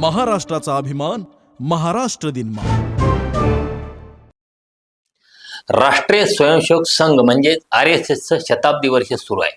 महाराष्ट्राचा अभिमान महाराष्ट्र दिन राष्ट्रीय स्वयंसेवक संघ म्हणजेच आर एस एसचं शताब्दी वर्ष सुरू आहे.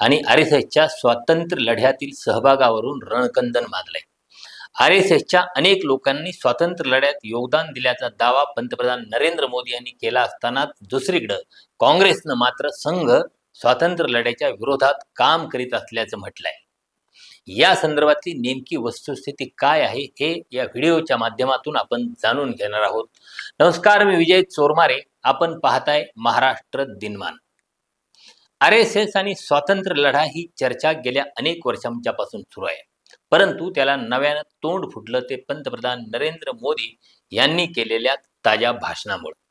आणि आर एस एसच्या स्वातंत्र्य लढ्यातील सहभागावरून रणकंदन माजलंय. आर एस एसच्या अनेक लोकांनी स्वातंत्र्य लढ्यात योगदान दिल्याचा दावा पंतप्रधान नरेंद्र मोदी यांनी केला असतानाच दुसरीकडं काँग्रेसनं मात्र संघ स्वातंत्र्य लढ्याच्या विरोधात काम करीत असल्याचं म्हटलंय. या संदर्भातली नेमकी वस्तुस्थिती काय आहे हे या व्हिडिओच्या माध्यमातून आपण जाणून घेणार आहोत. नमस्कार मी विजय चोरमारे. आपण पाहताय Maharashtra Dinman. R S S आणि स्वातंत्र्य लढा ही चर्चा गेल्या अनेक वर्षांच्यापासून सुरू आहे. परंतु त्याला नव्यानं तोंड फुटलं ते पंतप्रधान नरेंद्र मोदी यांनी केलेल्या ताज्या भाषणामुळे.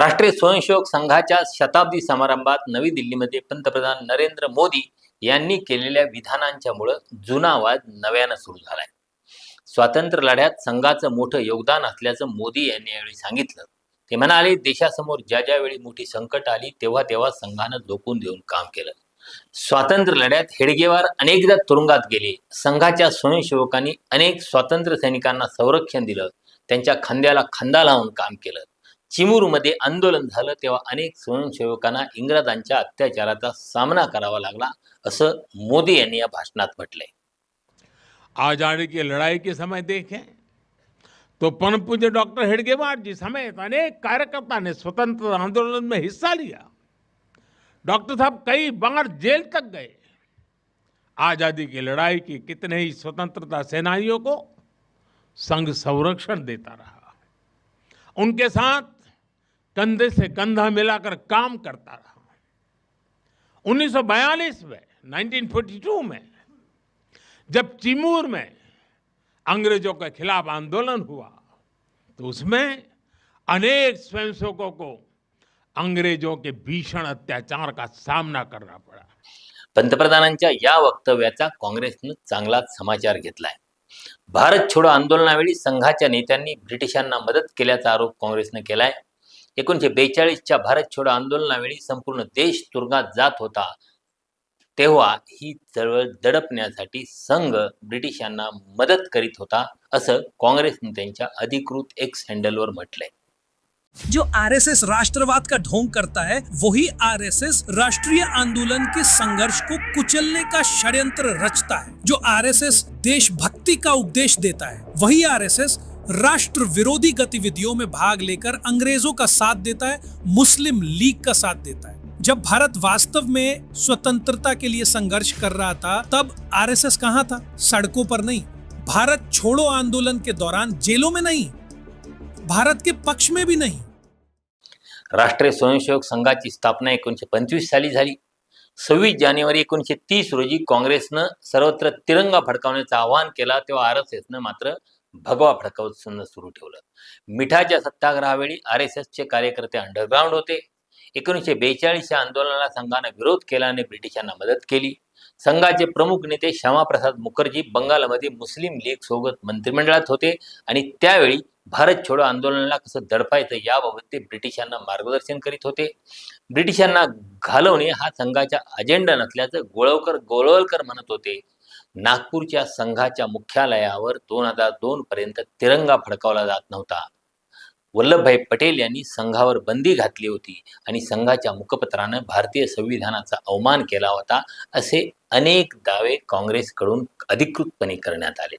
राष्ट्रीय स्वयंसेवक संघाच्या शताब्दी समारंभात नवी दिल्लीमध्ये पंतप्रधान नरेंद्र मोदी यांनी केलेल्या विधानांच्यामुळं जुना वाद नव्यानं सुरू झालाय. स्वातंत्र्य लढ्यात संघाचं मोठं योगदान असल्याचं मोदी यांनी यावेळी सांगितलं. ते म्हणाले देशासमोर ज्या ज्या वेळी मोठी संकट आली तेव्हा तेव्हा संघानं झोकून देऊन काम केलं. स्वातंत्र्य लढ्यात हेडगेवार अनेकदा तुरुंगात गेले. संघाच्या स्वयंसेवकांनी अनेक स्वातंत्र्य सैनिकांना संरक्षण दिलं. त्यांच्या खांद्याला खांदा लावून काम केलं. चिमूरमध्ये आंदोलन झालं तेव्हा अनेक स्वयंसेवकांना इंग्रजांच्या अत्याचाराचा सामना करावा लागला असं मोदी यांनी या भाषणात म्हटलंय. आजादी की लड़ाई के समय देखें तो परम पूज्य डॉक्टर हेडगेवार जी समेत अनेक कार्यकर्ता ने स्वतंत्र आंदोलन में हिस्सा लिया। डॉक्टर साहब कई बार जेल तक गए। आजादी की लड़ाई की कितने ही स्वतंत्रता सेनानियों को संघ संरक्षण देता रहा। उनके साथ कंधे से कंधा मिलाकर काम करता रहा 1942 में 1942 में, जब चिमूर में अंग्रेज़ों के खिलाफ आंदोलन हुआ तो उसमें अनेक स्वयंसेवकों को अंग्रेज़ों के भीषण अत्याचार का सामना करना पड़ा। पंतप्रधानांच्या या वक्तव्याचा काँग्रेसनं चांगलाच समाचार घेतलाय. भारत छोडो आंदोलनावेळी संघाच्या नेत्यांनी ब्रिटिशांना मदत केल्याचा आरोप काँग्रेसनं केलाय. एकोणीसशे बेचाळीसच्या भारत छोडो आंदोलनावेळी संपूर्ण देश तुरुंगात जात होता. तेव्हा ही चळवळ दडपण्यासाठी संघ ब्रिटिशांना मदत करीत होता असं काँग्रेसने त्यांच्या अधिकृत एक्स हँडलवर म्हटलंय. जो आरएसएस राष्ट्रवाद का ढोंग करता है वही आरएसएस राष्ट्रीय आंदोलन के संघर्ष को कुचलने का षड्यंत्र रचता है। जो आरएसएस देशभक्ति का उपदेश देता है वही आरएसएस राष्ट्र विरोधी गतिविधियों में भाग लेकर अंग्रेज़ों का साथ देता है, मुस्लिम लीग का साथ देता है। जब भारत वास्तव में स्वतंत्रता के लिए संघर्ष कर रहा था, तब आरएसएस कहाँ था? सड़कों पर नहीं। भारत छोड़ो आंदोलन के दौरान जेलों में नहीं। भारत के पक्ष में भी नहीं। राष्ट्रीय स्वयंसेवक संघाची स्थापना एकोणीशे पंचवीस साली झाली. सव्वीस जानेवारी एकोणीशे तीस रोजी काँग्रेसनं सर्वत्र तिरंगा फडकावण्याचं आवाहन केला, तेव्हा आर एस एसनं मात्र भगवा फडकावणं सुरू ठेवलं. मिठाच्या सत्याग्रहावेळी आर एस एसचे कार्यकर्ते अंडरग्राऊंड होते. एकोणीसशे बेचाळीसच्या आंदोलनाला संघानं विरोध केला आणि ब्रिटिशांना मदत केली. संघाचे प्रमुख नेते श्यामाप्रसाद मुखर्जी बंगालमध्ये मुस्लिम लीग सोबत मंत्रिमंडळात होते आणि त्यावेळी भारत छोडो आंदोलनाला कसं दडपायचं याबाबत ते ब्रिटिशांना मार्गदर्शन करीत होते. ब्रिटिशांना घालवणे हा संघाचा अजेंडा नसल्याचं गोळवकर गोळवलकर म्हणत होते. नागपूरच्या संघाच्या मुख्यालयावर दोन हजार दोन पर्यंत तिरंगा फडकावला जात नव्हता. वल्लभभाई पटेल यांनी संघावर बंदी घातली होती आणि संघाच्या मुखपत्रानं भारतीय संविधानाचा अवमान केला होता असे अनेक दावे काँग्रेसकडून अधिकृतपणे करण्यात आले.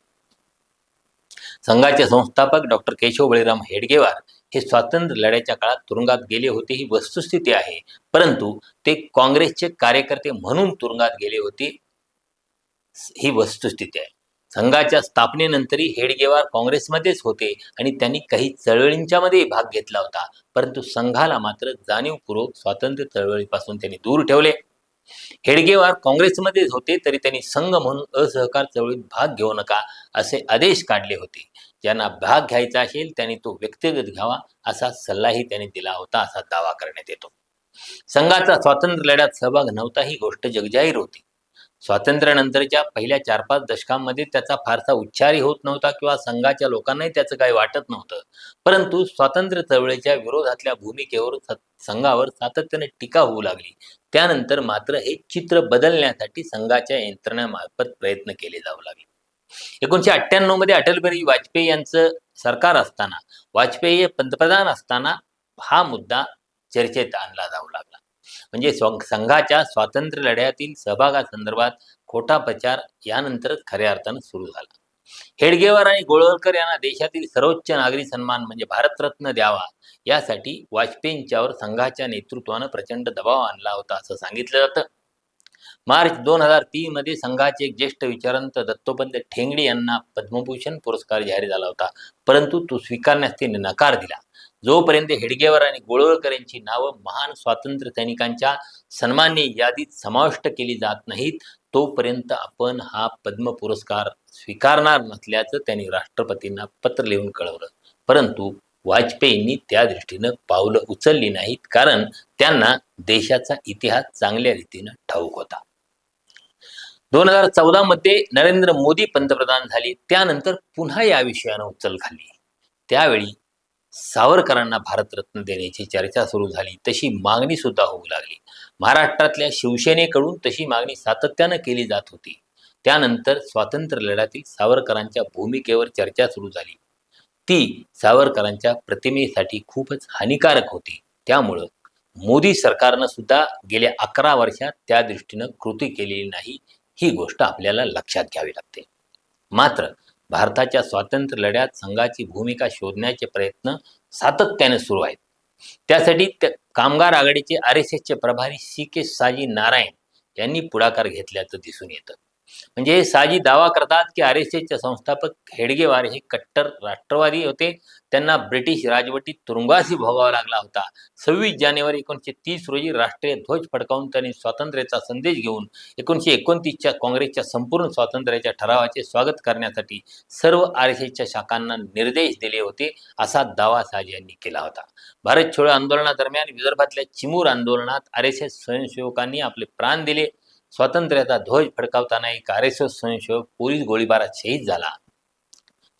संघाचे संस्थापक डॉक्टर केशव बळीराम हेडगेवार हे स्वातंत्र्य लढ्याच्या काळात तुरुंगात गेले होते ही वस्तुस्थिती आहे परंतु ते काँग्रेसचे कार्यकर्ते म्हणून तुरुंगात गेले होते ही वस्तुस्थिती आहे. संघाच्या स्थापनेनंतरही हेडगेवार काँग्रेसमध्येच होते आणि त्यांनी काही चळवळींच्या मध्ये भाग घेतला होता. परंतु संघाला मात्र जाणीवपूर्वक स्वातंत्र्य चळवळीपासून त्यांनी दूर ठेवले. हेडगेवार काँग्रेसमध्येच होते तरी त्यांनी संघ म्हणून असहकार चळवळीत भाग घेऊ नका असे आदेश काढले होते. ज्यांना भाग घ्यायचा असेल त्यांनी तो व्यक्तिगत घ्यावा असा सल्लाही त्यांनी दिला होता असा दावा करण्यात येतो. संघाचा स्वातंत्र्य लढ्यात सहभाग नव्हता ही गोष्ट जगजाहीर होती. स्वातंत्र्यानंतरच्या पहिल्या चार पाच दशकांमध्ये त्याचा फारसा उच्चारही होत नव्हता किंवा संघाच्या लोकांनाही त्याचं काही वाटत नव्हतं. परंतु स्वातंत्र्य चळवळीच्या विरोधातल्या भूमिकेवर संघावर सातत्याने टीका होऊ लागली. त्यानंतर मात्र हे चित्र बदलण्यासाठी संघाच्या यंत्रणामार्फत प्रयत्न केले जाऊ लागले. एकोणीशे अठ्ठ्याण्णवमध्ये अटल बिहारी वाजपेयी यांचं सरकार असताना वाजपेयी हे पंतप्रधान असताना हा मुद्दा चर्चेत आणला जाऊ लागला. म्हणजे संघाच्या स्वातंत्र्य लढ्यातील सहभागासंदर्भात खोटा प्रचार यानंतर खऱ्या अर्थानं सुरू झाला. हेडगेवार आणि गोळवलकर यांना देशातील सर्वोच्च नागरी सन्मान म्हणजे भारतरत्न द्यावा यासाठी वाजपेयींच्यावर संघाच्या नेतृत्वानं प्रचंड दबाव आणला होता असं सांगितलं जातं. मार्च दोन हजार तीन मध्ये संघाचे एक ज्येष्ठ विचारंत दत्तोपंत ठेंगडे यांना पद्मभूषण पुरस्कार जाहीर झाला होता. परंतु तो स्वीकारण्यास त्यांनी नकार दिला. जोपर्यंत हेडगेवर आणि गोळवळकर यांची नावं महान स्वातंत्र्य सैनिकांच्या सन्मान्य यादीत समाविष्ट केली जात नाहीत तोपर्यंत आपण हा पद्म पुरस्कार स्वीकारणार नसल्याचं त्यांनी राष्ट्रपतींना पत्र लिहून कळवलं. परंतु वाजपेयींनी त्या दृष्टीनं पावलं उचलली नाहीत कारण त्यांना देशाचा इतिहास चांगल्या रीतीनं ठाऊक होता. दोन हजार चौदा मध्ये नरेंद्र मोदी पंतप्रधान झाले त्यानंतर पुन्हा या विषयानं उचल खाल्ली. त्यावेळी सावरकरांना भारतरत्न देण्याची चर्चा सुरू झाली. तशी मागणी सुद्धा होऊ लागली. महाराष्ट्रातल्या शिवसेनेकडून तशी मागणी सातत्यानं केली जात होती. त्यानंतर स्वातंत्र्य लढ्यातील सावरकरांच्या भूमिकेवर चर्चा सुरू झाली. ती सावरकरांच्या प्रतिमेसाठी खूपच हानिकारक होती. त्यामुळं मोदी सरकारनं सुद्धा गेल्या अकरा वर्षात त्या दृष्टीनं कृती केलेली नाही ही गोष्ट आपल्याला लक्षात घ्यावी लागते. मात्र भारताच्या स्वातंत्र्य लढ्यात संघाची भूमिका शोधण्याचे प्रयत्न सातत्याने सुरू आहेत. त्यासाठी त्या कामगार आघाडीचे आर एस एसचे प्रभारी सी के साजी नारायण यांनी पुढाकार घेतल्याचं दिसून येतं. म्हणजे साजी दावा करतात की आर एस एसचे संस्थापक हेडगेवार हे कट्टर राष्ट्रवादी होते. त्यांना ब्रिटिश राजवटीत तुरुंगासी भोगावा लागला होता. सव्वीस जानेवारी एकोणीसशे तीस रोजी राष्ट्रीय ध्वज फडकावून त्यांनी स्वातंत्र्याचा संदेश घेऊन एकोणीसशे एकोणतीसच्या काँग्रेसच्या संपूर्ण स्वातंत्र्याच्या ठरावाचे स्वागत करण्यासाठी सर्व आर एस एसच्या शाखांना निर्देश दिले होते असा दावा साजी यांनी केला होता. भारत छोडो आंदोलनादरम्यान विदर्भातल्या चिमूर आंदोलनात आर एस एस स्वयंसेवकांनी आपले प्राण दिले. स्वातंत्र्याचा ध्वज फडकावताना एक आर एस एस स्वयंसेवक पोलीस गोळीबारात शहीद झाला.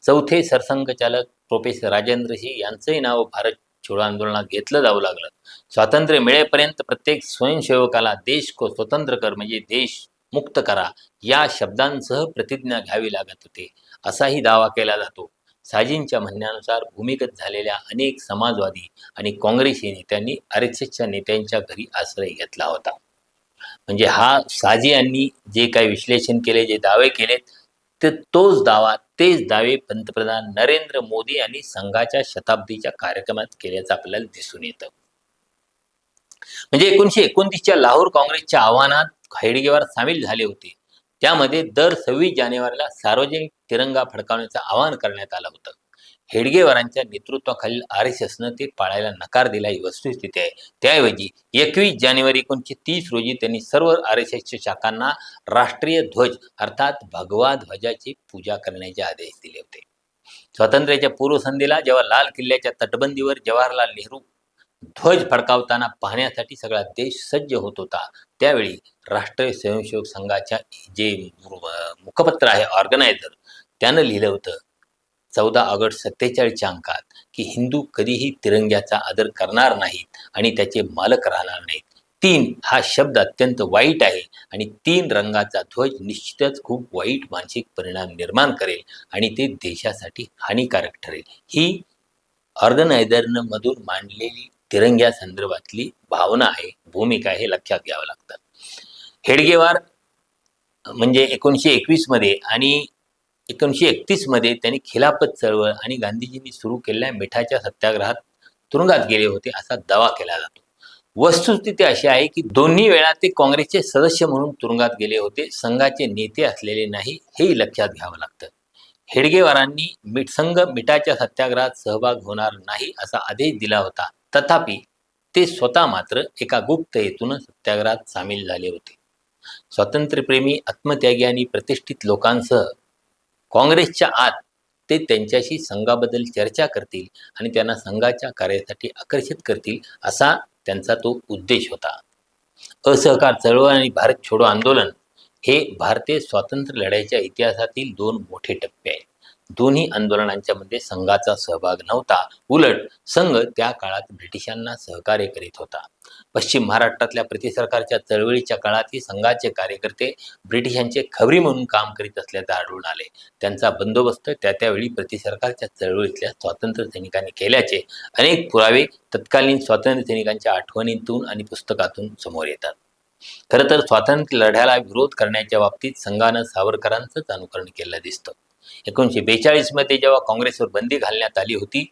चौथे सरसंघचालक प्रोफेसर राजेंद्र सिंह यांचंही नाव भारत छोडो आंदोलनात घेतलं जाऊ लागलं. स्वातंत्र्य मिळेपर्यंत प्रत्येक स्वयंसेवकाला देश को स्वतंत्र कर म्हणजे देश मुक्त करा या शब्दांसह प्रतिज्ञा घ्यावी लागत होते. असाही दावा केला जातो. साजींच्या म्हणण्यानुसार भूमिगत झालेल्या अनेक समाजवादी आणि काँग्रेसी नेत्यांनी आर एस एसच्या नेत्यांच्या घरी आश्रय घेतला होता. म्हणजे हा साजी यांनी जे काही विश्लेषण केले जे दावे केलेत ते तोच दावा तेच दावे पंतप्रधान नरेंद्र मोदी यांनी संघाच्या शताब्दीच्या कार्यक्रमात केल्याचं आपल्याला दिसून येतं. म्हणजे एकोणीशे एकोणतीसच्या लाहोर काँग्रेसच्या आव्हानात हेडगेवार सामील झाले होते. त्यामध्ये दर सव्वीस जानेवारीला सार्वजनिक तिरंगा फडकावण्याचं आवाहन करण्यात आलं होतं. हेडगेवारांच्या नेतृत्वाखालील आर एस एसनं ते पाळायला नकार दिला. ही वस्तुस्थिती आहे. त्याऐवजी एकवीस जानेवारी एकोणीसशे तीस रोजी त्यांनी सर्व आर एस एसच्या शाखांना राष्ट्रीय ध्वज अर्थात भगवा ध्वजाची पूजा करण्याचे आदेश दिले होते. स्वातंत्र्याच्या पूर्वसंध्येला जेव्हा लाल किल्ल्याच्या तटबंदीवर जवाहरलाल नेहरू ध्वज फडकावताना पाहण्यासाठी सगळा देश सज्ज होत होता त्यावेळी राष्ट्रीय स्वयंसेवक संघाच्या जे मुखपत्र आहे ऑर्गनायझर त्यानं लिहिलं होतं चौदा ऑगस्ट सत्तेचाळीसच्या अंकात की हिंदू कधीही तिरंग्याचा आदर करणार नाहीत आणि त्याचे मालक राहणार नाहीत. तीन हा शब्द अत्यंत वाईट आहे आणि तीन रंगाचा ध्वज निश्चितच खूप वाईट मानसिक परिणाम निर्माण करेल आणि ते देशासाठी हानिकारक ठरेल. ही ऑर्गनायझरनं मधून मांडलेली तिरंग्या संदर्भातली भावना आहे भूमिका हे लक्षात घ्यावं लागतं. हेडगेवार म्हणजे एकोणीसशे एकवीसमध्ये आणि एकोणीसशे एकतीसमध्ये त्यांनी खिलाफत चळवळ आणि गांधीजींनी सुरू केलेल्या मिठाच्या सत्याग्रहात तुरुंगात गेले होते असा दावा केला जातो. वस्तुस्थिती अशी आहे की दोन्ही वेळा ते काँग्रेसचे सदस्य म्हणून तुरुंगात गेले होते संघाचे नेते असलेले नाही हेही लक्षात घ्यावं लागतं. हेडगेवारांनी मिठ संघ मिठाच्या सत्याग्रहात सहभाग होणार नाही असा आदेश दिला होता. तथापि ते स्वतः मात्र एका गुप्त हेतून सत्याग्रहात सामील झाले होते. स्वातंत्र्यप्रेमी आत्मत्यागी आणि प्रतिष्ठित लोकांसह काँग्रेसच्या आत ते त्यांच्याशी संघाबद्दल चर्चा करतील आणि त्यांना संघाच्या कार्यासाठी आकर्षित करतील असा त्यांचा तो उद्देश होता. असहकार चळवळ आणि भारत छोडो आंदोलन हे भारतीय स्वातंत्र्य लढ्याच्या इतिहासातील दोन मोठे टप्पे आहेत. दोन्ही आंदोलनांच्या मध्ये संघाचा सहभाग नव्हता. उलट संघ त्या काळात ब्रिटिशांना सहकार्य करीत होता. पश्चिम महाराष्ट्रातल्या प्रतिसरकारच्या चळवळीच्या काळातही संघाचे कार्यकर्ते ब्रिटिशांचे खबरी म्हणून काम करीत असल्याचे आढळून आले. त्यांचा बंदोबस्त त्या त्यावेळी प्रतिसरकारच्या चळवळीतल्या स्वातंत्र्य सैनिकांनी केल्याचे अनेक पुरावे तत्कालीन स्वातंत्र्य सैनिकांच्या आठवणीतून आणि पुस्तकातून समोर येतात. खरं तर स्वातंत्र्य लढ्याला विरोध करण्याच्या बाबतीत संघानं सावरकरांचंच अनुकरण केलं दिसतं. एकोणीसशे बेचाळीसमध्ये जेव्हा काँग्रेसवर बंदी घालण्यात आली होती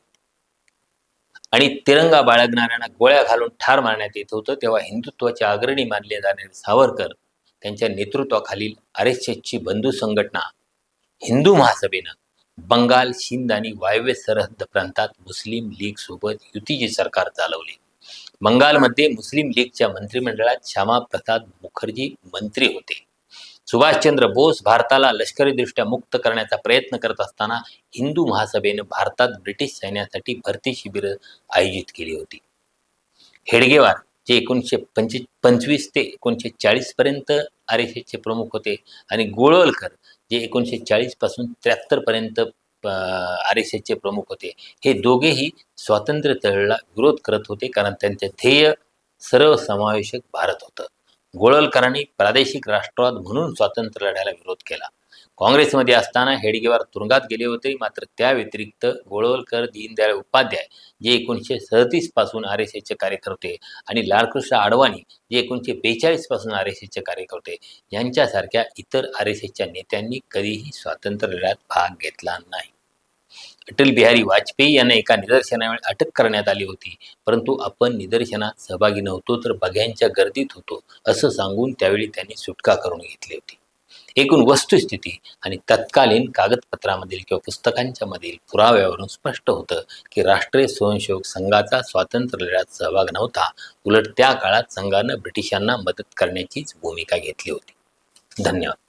आणि तिरंगा बाळगणाऱ्यांना गोळ्या घालून ठार मारण्यात येत होतं तेव्हा हिंदुत्वाचे अग्रणी मानले जाणारे सावरकर त्यांच्या नेतृत्वाखालील आर एस एसची बंधू संघटना हिंदू महासभेनं बंगाल शिंद आणि वायव्य सरहद्द प्रांतात मुस्लिम लीग सोबत युतीचे सरकार चालवले. बंगालमध्ये मुस्लिम लीगच्या मंत्रिमंडळात श्यामा प्रसाद मुखर्जी मंत्री होते. सुभाषचंद्र बोस भारताला लष्करीदृष्ट्या मुक्त करण्याचा प्रयत्न करत असताना हिंदू महासभेनं भारतात ब्रिटिश सैन्यासाठी भरती शिबिरं आयोजित केली होती. हेडगेवार जे एकोणीसशे पंच पंचवीस ते एकोणीसशे चाळीसपर्यंत आर एस एसचे प्रमुख होते आणि गोळवलकर जे एकोणीसशे चाळीसपासून त्र्याहत्तरपर्यंत आर एस एसचे प्रमुख होते. हे दोघेही स्वातंत्र्य चळवळीला विरोध करत होते कारण त्यांचे ध्येय सर्वसमावेशक भारत होतं. गोळवलकरांनी प्रादेशिक राष्ट्रवाद म्हणून स्वातंत्र्य लढ्याला विरोध केला. काँग्रेसमध्ये असताना हेडगेवार तुरुंगात गेले होते. मात्र त्या व्यतिरिक्त गोळवलकर दीनदयाळ उपाध्याय जे एकोणीसशे सदतीसपासून आर एस एसचे कार्यकर्ते आणि लालकृष्ण आडवाणी जे एकोणीसशे बेचाळीसपासून आर एस एसचे कार्यकर्ते यांच्यासारख्या इतर आर एस एसच्या नेत्यांनी कधीही स्वातंत्र्य लढ्यात भाग घेतला नाही. अटल बिहारी वाजपेयी यांना एका निदर्शनावेळी अटक करण्यात आली होती. परंतु आपण निदर्शनात सहभागी नव्हतो तर बघ्यांच्या गर्दीत होतो असं सांगून त्यावेळी त्यांनी सुटका करून घेतली होती. एकूण वस्तुस्थिती आणि तत्कालीन कागदपत्रामधील किंवा पुस्तकांच्या मधील पुराव्यावरून स्पष्ट होतं की राष्ट्रीय स्वयंसेवक संघाचा स्वातंत्र्य लढ्यात सहभाग नव्हता. उलट त्या काळात संघानं ब्रिटिशांना मदत करण्याचीच भूमिका घेतली होती. धन्यवाद.